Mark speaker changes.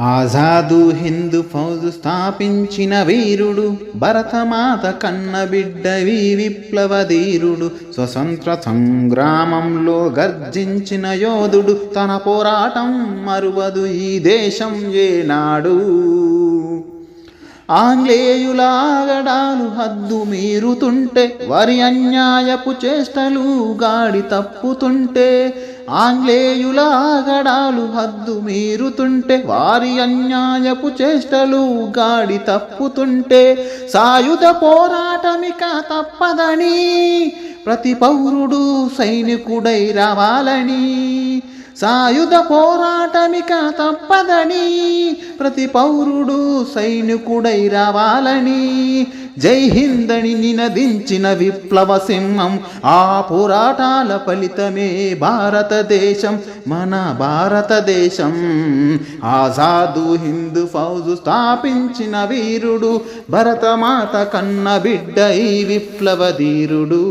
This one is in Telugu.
Speaker 1: ఆజాదు హిందూ ఫౌజు స్థాపించిన వీరుడు భరతమాత కన్న బిడ్డవి విప్లవ ధీరుడు స్వతంత్ర సంగ్రామంలో గర్జించిన యోధుడు తన పోరాటం మరువదు ఈ దేశం ఏనాడు. ఆంగ్లేయులాగడాలు హద్దు మీరుతుంటే వారి అన్యాయపు చేష్టలు గాడి తప్పుతుంటే ఆంగ్లేయులాగడాలు హద్దు మీరుతుంటే వారి అన్యాయపు చేష్టలు గాడి తప్పుతుంటే సాయుధ పోరాటమిక తప్పదని ప్రతి పౌరుడు సైనికుడై రావాలని సాయుధ పోరాటమిక తప్పదని ప్రతి పౌరుడు సైనికుడై రావాలని జై హిందని నినదించిన విప్లవ సింహం ఆ పోరాటాల ఫలితమే భారతదేశం మన భారతదేశం. ఆజాదు హిందూ ఫౌజు స్థాపించిన వీరుడు భరతమాత కన్న బిడ్డ ఈ విప్లవ ధీరుడు.